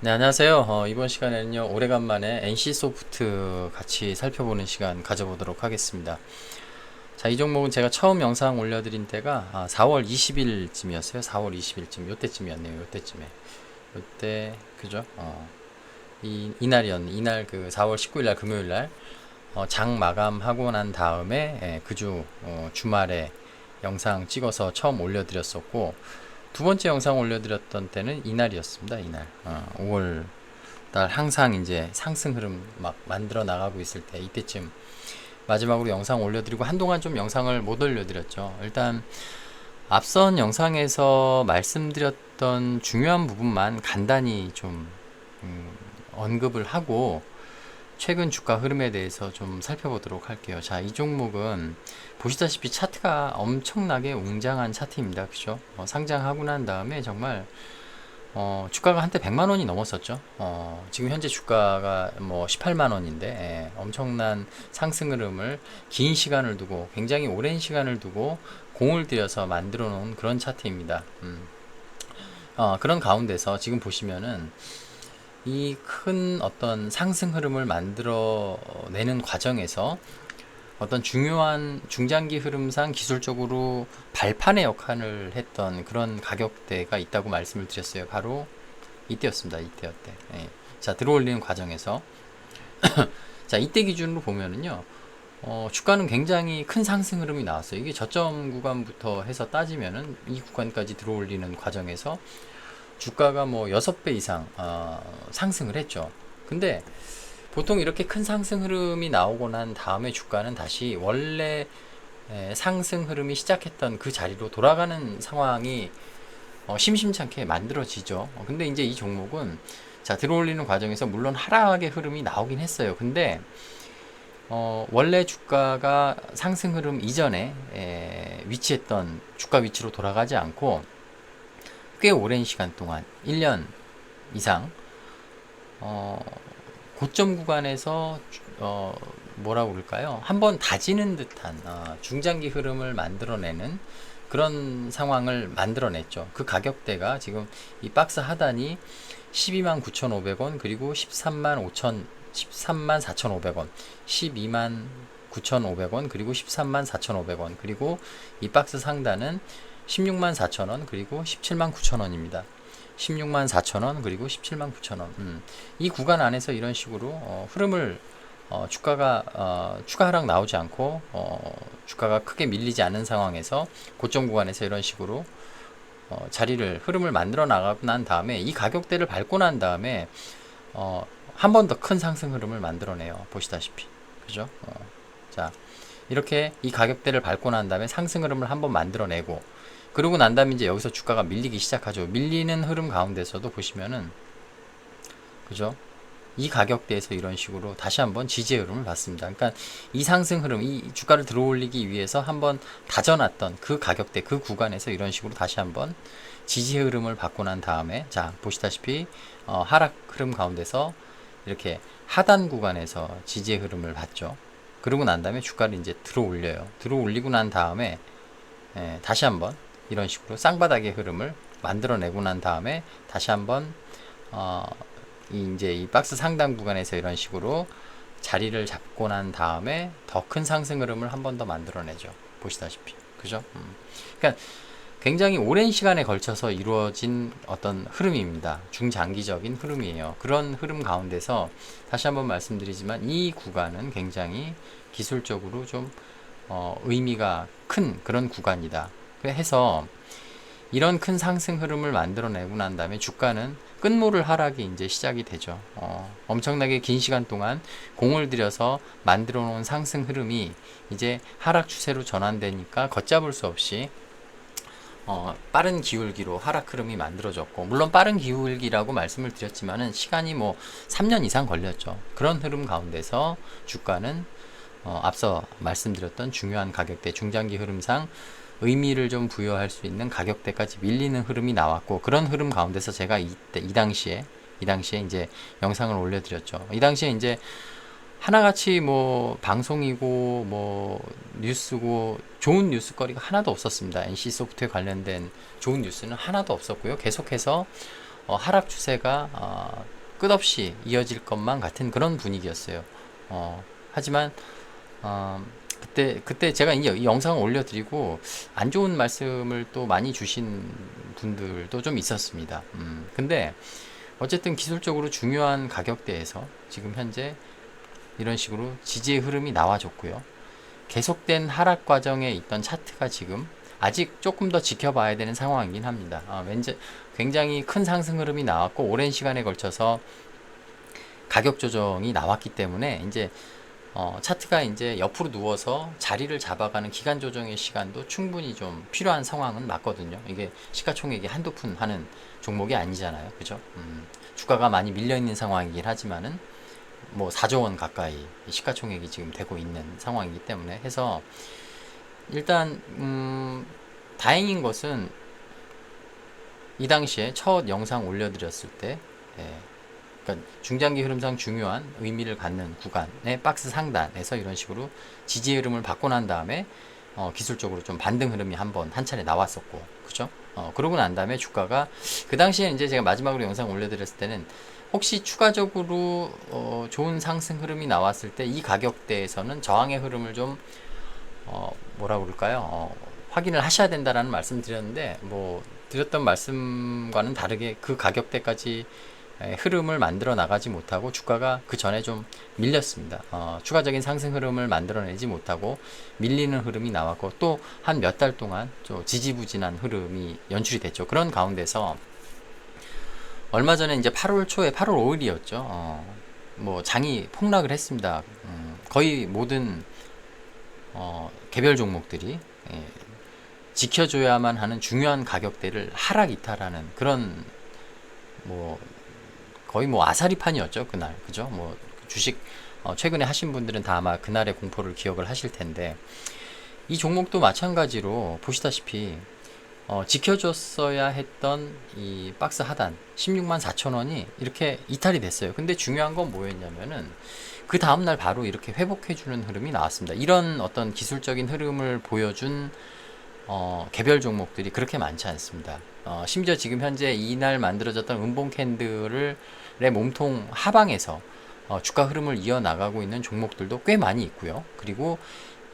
네, 안녕하세요. 어, 이번 시간에는요, 오래간만에 NC소프트 같이 살펴보는 시간 가져보도록 하겠습니다. 자, 이 종목은 제가 처음 영상 올려드린 때가 아, 4월 20일쯤이었어요. 4월 20일쯤, 요때쯤이었네요. 요때쯤에. 요때, 그죠? 어, 이, 이날이었네. 이날 그 4월 19일날 금요일날, 어, 장 마감하고 난 다음에, 예, 그주, 어, 주말에 영상 찍어서 처음 올려드렸었고, 두 번째 영상 올려드렸던 때는 이날이었습니다. 이날. 어, 5월 달 항상 이제 상승 흐름 막 만들어 나가고 있을 때 이때쯤 마지막으로 영상 올려드리고 한동안 좀 영상을 못 올려드렸죠. 일단 앞선 영상에서 말씀드렸던 중요한 부분만 간단히 좀 음, 언급을 하고 최근 주가 흐름에 대해서 좀 살펴보도록 할게요. 자, 이 종목은 보시다시피 차트가 엄청나게 웅장한 차트입니다. 그죠? 어, 상장하고 난 다음에 정말 어, 주가가 한때 100만 원이 넘었었죠. 어, 지금 현재 주가가 뭐 18만 원인데 예, 엄청난 상승 흐름을 긴 시간을 두고 굉장히 오랜 시간을 두고 공을 들여서 만들어 놓은 그런 차트입니다. 음. 어, 그런 가운데서 지금 보시면은 이 큰 어떤 상승 흐름을 만들어 내는 과정에서 어떤 중요한 중장기 흐름상 기술적으로 발판의 역할을 했던 그런 가격대가 있다고 말씀을 드렸어요. 바로 이때였습니다. 이때였대. 예. 자, 들어올리는 과정에서 자, 이때 기준으로 보면은요. 어, 주가는 굉장히 큰 상승 흐름이 나왔어요. 이게 저점 구간부터 해서 따지면은 이 구간까지 들어올리는 과정에서 주가가 뭐 6배 이상 어, 상승을 했죠. 근데 보통 이렇게 큰 상승 흐름이 나오고 난 다음에 주가는 다시 원래 에, 상승 흐름이 시작했던 그 자리로 돌아가는 상황이 어, 심심찮게 만들어지죠. 어, 근데 이제 이 종목은 자 들어올리는 과정에서 물론 하락의 흐름이 나오긴 했어요. 근데 어, 원래 주가가 상승 흐름 이전에 에, 위치했던 주가 위치로 돌아가지 않고 꽤 오랜 시간 동안 1년 이상 어, 고점 구간에서 어, 뭐라고 그럴까요? 한번 다지는 듯한 어, 중장기 흐름을 만들어내는 그런 상황을 만들어냈죠. 그 가격대가 지금 이 박스 하단이 12만 9,500원 그리고 13만 5천 13만 4,500원, 12만 9,500원 그리고 13만 4,500원 그리고 이 박스 상단은 16만 4천 원 그리고 17만 9천 원입니다. 16만 4천 원 그리고 17만 9천 원 음. 이 구간 안에서 이런 식으로 어, 흐름을 어, 주가가 어, 추가 하락 나오지 않고 어, 주가가 크게 밀리지 않는 상황에서 고점 구간에서 이런 식으로 어, 자리를 흐름을 만들어 나가고 난 다음에 이 가격대를 밟고 난 다음에 어, 한 번 더 큰 상승 흐름을 만들어내요 보시다시피 그죠 어, 자 이렇게 이 가격대를 밟고 난 다음에 상승 흐름을 한 번 만들어내고 그러고 난 다음에 이제 여기서 주가가 밀리기 시작하죠. 밀리는 흐름 가운데서도 보시면은 그죠? 이 가격대에서 이런 식으로 다시 한번 지지 흐름을 봤습니다. 그러니까 이 상승 흐름, 이 주가를 들어올리기 위해서 한번 다져놨던 그 가격대, 그 구간에서 이런 식으로 다시 한번 지지 흐름을 받고 난 다음에 자 보시다시피 어, 하락 흐름 가운데서 이렇게 하단 구간에서 지지 흐름을 봤죠. 그러고 난 다음에 주가를 이제 들어올려요. 들어올리고 난 다음에 예, 다시 한번 이런 식으로 쌍바닥의 흐름을 만들어내고 난 다음에 다시 한번 어, 이 이제 이 박스 상단 구간에서 이런 식으로 자리를 잡고 난 다음에 더 큰 상승 흐름을 한 번 더 만들어내죠. 보시다시피 그죠? 음. 그러니까 굉장히 오랜 시간에 걸쳐서 이루어진 어떤 흐름입니다. 중장기적인 흐름이에요. 그런 흐름 가운데서 다시 한번 말씀드리지만 이 구간은 굉장히 기술적으로 좀 어, 의미가 큰 그런 구간이다. 해서 이런 큰 상승 흐름을 만들어내고 난 다음에 주가는 끝모를 하락이 이제 시작이 되죠. 어, 엄청나게 긴 시간 동안 공을 들여서 만들어 놓은 상승 흐름이 이제 하락 추세로 전환되니까 걷잡을 수 없이 어, 빠른 기울기로 하락 흐름이 만들어졌고 물론 빠른 기울기라고 말씀을 드렸지만은 시간이 뭐 3년 이상 걸렸죠. 그런 흐름 가운데서 주가는 어, 앞서 말씀드렸던 중요한 가격대 중장기 흐름상 의미를 좀 부여할 수 있는 가격대까지 밀리는 흐름이 나왔고 그런 흐름 가운데서 제가 이때 이 당시에 이 당시에 이제 영상을 올려드렸죠. 이 당시에 이제 하나같이 뭐 방송이고 뭐 뉴스고 좋은 뉴스거리가 하나도 없었습니다. NC 소프트에 관련된 좋은 뉴스는 하나도 없었고요. 계속해서 어, 하락 추세가 어, 끝없이 이어질 것만 같은 그런 분위기였어요. 어, 하지만 어, 그때 그때 제가 이이 영상을 올려드리고 안 좋은 말씀을 또 많이 주신 분들도 좀 있었습니다. 음, 근데 어쨌든 기술적으로 중요한 가격대에서 지금 현재 이런 식으로 지지의 흐름이 나와줬고요. 계속된 하락 과정에 있던 차트가 지금 아직 조금 더 지켜봐야 되는 상황이긴 합니다. 아, 왠지 굉장히 큰 상승 흐름이 나왔고 오랜 시간에 걸쳐서 가격 조정이 나왔기 때문에 이제 어, 차트가 이제 옆으로 누워서 자리를 잡아가는 기간 조정의 시간도 충분히 좀 필요한 상황은 맞거든요. 이게 시가총액이 한두 푼 하는 종목이 아니잖아요. 그죠? 음, 주가가 많이 밀려 있는 상황이긴 하지만은 뭐 4조 원 가까이 시가총액이 지금 되고 있는 상황이기 때문에 해서 일단 음, 다행인 것은 이 당시에 첫 영상 올려드렸을 때 예, 그러니까 중장기 흐름상 중요한 의미를 갖는 구간의 박스 상단에서 이런 식으로 지지 흐름을 받고 난 다음에 어, 기술적으로 좀 반등 흐름이 한번 한 차례 나왔었고 그죠? 어, 그러고 난 다음에 주가가 그 당시에 이제 제가 마지막으로 영상 올려드렸을 때는 혹시 추가적으로 어, 좋은 상승 흐름이 나왔을 때 이 가격대에서는 저항의 흐름을 좀 어, 뭐라 그럴까요? 어, 확인을 하셔야 된다라는 말씀 드렸는데 뭐 드렸던 말씀과는 다르게 그 가격대까지 에, 흐름을 만들어 나가지 못하고 주가가 그 전에 좀 밀렸습니다. 어, 추가적인 상승 흐름을 만들어내지 못하고 밀리는 흐름이 나왔고 또 한 몇 달 동안 좀 지지부진한 흐름이 연출이 됐죠. 그런 가운데서 얼마 전에 이제 8월 초에 8월 5일이었죠. 어, 뭐 장이 폭락을 했습니다. 음, 거의 모든 어, 개별 종목들이 예, 지켜줘야만 하는 중요한 가격대를 하락 이탈하는 그런 뭐 거의 뭐 아사리판이었죠 그날 그죠 뭐 주식 어, 최근에 하신 분들은 다 아마 그날의 공포를 기억을 하실 텐데 이 종목도 마찬가지로 보시다시피 어, 지켜줬어야 했던 이 박스 하단 16만 4천 원이 이렇게 이탈이 됐어요. 근데 중요한 건 뭐였냐면은 그 다음날 바로 이렇게 회복해주는 흐름이 나왔습니다. 이런 어떤 기술적인 흐름을 보여준 어, 개별 종목들이 그렇게 많지 않습니다. 어, 심지어 지금 현재 이날 만들어졌던 음봉 캔들의 몸통 하방에서 어, 주가 흐름을 이어나가고 있는 종목들도 꽤 많이 있고요. 그리고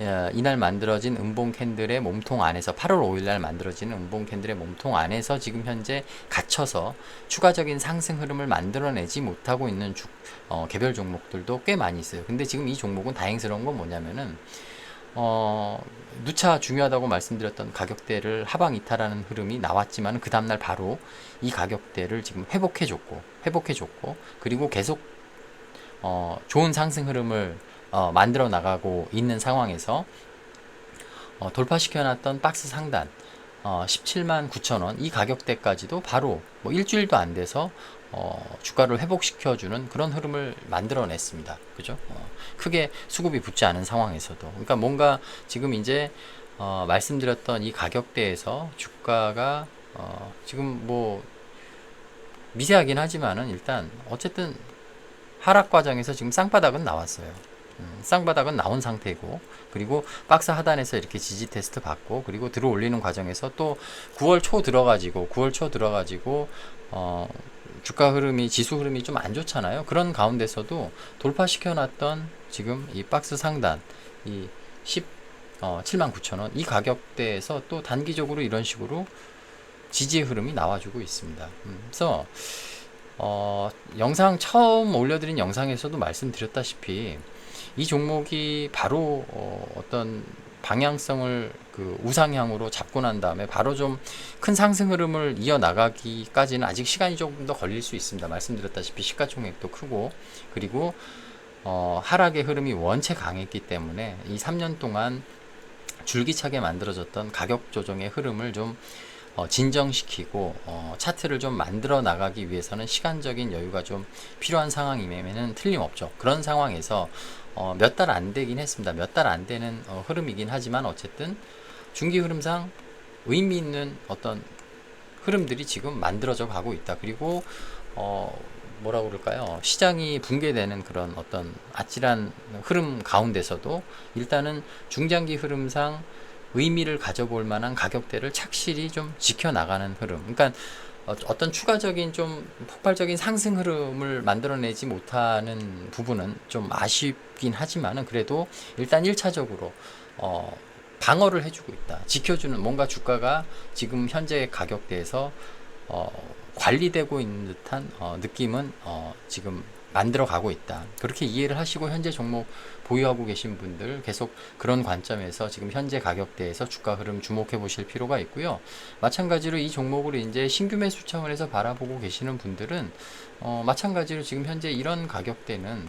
어, 이날 만들어진 음봉 캔들의 몸통 안에서 8월 5일 날 만들어진 음봉 캔들의 몸통 안에서 지금 현재 갇혀서 추가적인 상승 흐름을 만들어내지 못하고 있는 주, 어, 개별 종목들도 꽤 많이 있어요. 근데 지금 이 종목은 다행스러운 건 뭐냐면은 어, 누차 중요하다고 말씀드렸던 가격대를 하방 이탈하는 흐름이 나왔지만 그 다음날 바로 이 가격대를 지금 회복해줬고 회복해줬고 그리고 계속 어, 좋은 상승 흐름을 어, 만들어 나가고 있는 상황에서 어, 돌파시켜놨던 박스 상단 어, 17만 9천 원 이 가격대까지도 바로 뭐 일주일도 안 돼서 어, 주가를 회복시켜주는 그런 흐름을 만들어냈습니다. 그죠? 어, 크게 수급이 붙지 않은 상황에서도. 그러니까 뭔가 지금 이제 어, 말씀드렸던 이 가격대에서 주가가 어, 지금 뭐 미세하긴 하지만은 일단 어쨌든 하락 과정에서 지금 쌍바닥은 나왔어요. 음, 쌍바닥은 나온 상태고 그리고 박스 하단에서 이렇게 지지 테스트 받고 그리고 들어 올리는 과정에서 또 9월 초 들어가지고 9월 초 들어가지고 어 주가 흐름이 지수 흐름이 좀 안 좋잖아요. 그런 가운데서도 돌파시켜 놨던 지금 이 박스 상단 이 10, 어, 7만 9천 원이 가격대에서 또 단기적으로 이런 식으로 지지의 흐름이 나와주고 있습니다. 음, 그래서 어, 영상 처음 올려드린 영상에서도 말씀드렸다시피 이 종목이 바로 어, 어떤 방향성을 그 우상향으로 잡고 난 다음에 바로 좀 큰 상승 흐름을 이어 나가기까지는 아직 시간이 조금 더 걸릴 수 있습니다. 말씀드렸다시피 시가총액도 크고 그리고 어, 하락의 흐름이 원체 강했기 때문에 이 3년 동안 줄기차게 만들어졌던 가격 조정의 흐름을 좀 어, 진정시키고 어, 차트를 좀 만들어 나가기 위해서는 시간적인 여유가 좀 필요한 상황이면은 틀림없죠. 그런 상황에서 어, 몇 달 안 되긴 했습니다. 몇 달 안 되는 어, 흐름이긴 하지만 어쨌든 중기 흐름상 의미 있는 어떤 흐름들이 지금 만들어져 가고 있다. 그리고 어, 뭐라 그럴까요? 시장이 붕괴되는 그런 어떤 아찔한 흐름 가운데서도 일단은 중장기 흐름상 의미를 가져볼 만한 가격대를 착실히 좀 지켜나가는 흐름. 그러니까 어, 어떤 추가적인 좀 폭발적인 상승 흐름을 만들어내지 못하는 부분은 좀 아쉽긴 하지만은 그래도 일단 1차적으로 어, 방어를 해주고 있다. 지켜주는 뭔가 주가가 지금 현재 가격대에서 어, 관리되고 있는 듯한 어, 느낌은 어, 지금 만들어 가고 있다. 그렇게 이해를 하시고 현재 종목 보유하고 계신 분들 계속 그런 관점에서 지금 현재 가격대에서 주가 흐름 주목해 보실 필요가 있고요. 마찬가지로 이 종목을 이제 신규 매수 차원에서 바라보고 계시는 분들은 어, 마찬가지로 지금 현재 이런 가격대는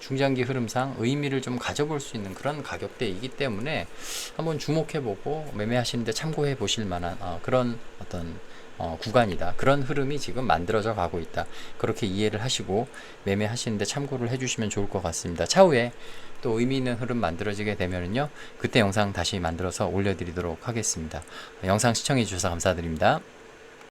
중장기 흐름상 의미를 좀 가져볼 수 있는 그런 가격대이기 때문에 한번 주목해보고 매매하시는데 참고해 보실 만한 어, 그런 어떤 어, 구간이다. 그런 흐름이 지금 만들어져 가고 있다. 그렇게 이해를 하시고 매매하시는데 참고를 해주시면 좋을 것 같습니다. 차후에 또 의미 있는 흐름 만들어지게 되면은요, 그때 영상 다시 만들어서 올려드리도록 하겠습니다. 영상 시청해 주셔서 감사드립니다.